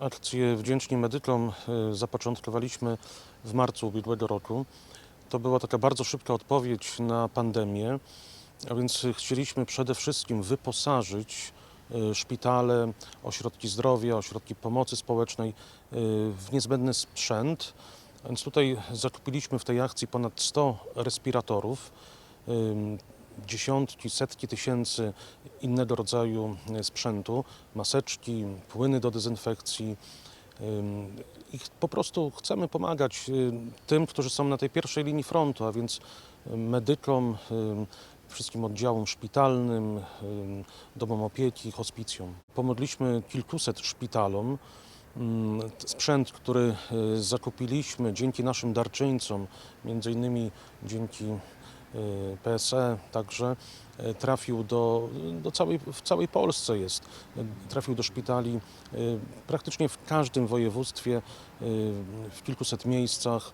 Akcję Wdzięczni Medykom y, zapoczątkowaliśmy w marcu ubiegłego roku. To była taka bardzo szybka odpowiedź na pandemię, a więc chcieliśmy przede wszystkim wyposażyć y, szpitale, ośrodki zdrowia, ośrodki pomocy społecznej y, w niezbędny sprzęt. Więc tutaj zakupiliśmy w tej akcji ponad 100 respiratorów, dziesiątki, setki tysięcy innego rodzaju y, sprzętu, maseczki, płyny do dezynfekcji. I po prostu chcemy pomagać y, tym, którzy są na tej pierwszej linii frontu, a więc y, medykom, ym, wszystkim oddziałom szpitalnym, ym, domom opieki, hospicjom. Pomogliśmy kilkuset szpitalom. Sprzęt, który y, zakupiliśmy dzięki naszym darczyńcom, między innymi dzięki y, PSE także y, trafił do, do całej, w całej Polsce jest. Y, Trafił do szpitali y, praktycznie w każdym województwie, y, w kilkuset miejscach.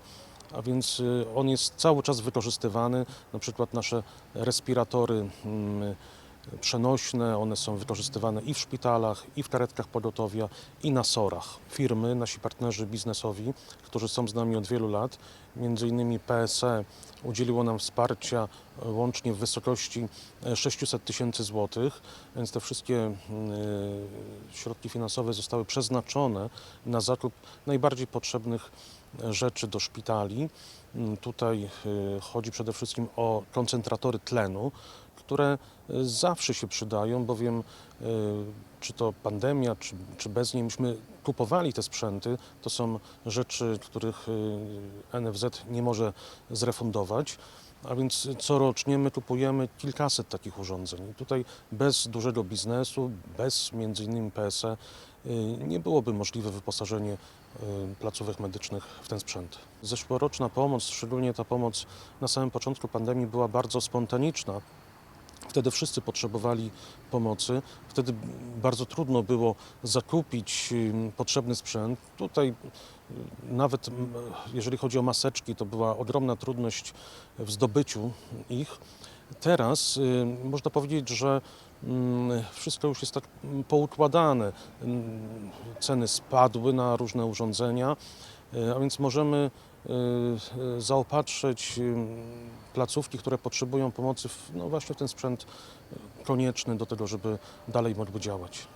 A więc y, on jest cały czas wykorzystywany. Na przykład nasze respiratory mm, przenośne, one są wykorzystywane i w szpitalach, i w karetkach pogotowia, i na sorach. Firmy, nasi partnerzy biznesowi, którzy są z nami od wielu lat, między innymi PSE udzieliło nam wsparcia e, łącznie w wysokości e, 600 tysięcy złotych, więc te wszystkie e, środki finansowe zostały przeznaczone na zakup najbardziej potrzebnych e, rzeczy do szpitali. Mm, Tutaj e, chodzi przede wszystkim o koncentratory tlenu, które e, zawsze się przydają, bowiem e, czy to pandemia, czy, czy bez niej myśmy kupowali te sprzęty, to są rzeczy, których e, NFZ nie może zrefundować. A więc corocznie my kupujemy kilkaset takich urządzeń. I tutaj bez dużego biznesu, bez między innymi PSE nie byłoby możliwe wyposażenie placówek medycznych w ten sprzęt. Zeszłoroczna pomoc, szczególnie ta pomoc na samym początku pandemii była bardzo spontaniczna. Wtedy wszyscy potrzebowali pomocy. Wtedy bardzo trudno było zakupić potrzebny sprzęt. Tutaj y, nawet jeżeli chodzi o maseczki, to była ogromna trudność w zdobyciu ich. Teraz y, można powiedzieć, że mm, wszystko już jest tak mm, poukładane. Ceny spadły na różne urządzenia, y, a więc możemy zaopatrzyć y, placówki, które potrzebują pomocy w, no właśnie w ten sprzęt y, konieczny do tego, żeby dalej mogły działać.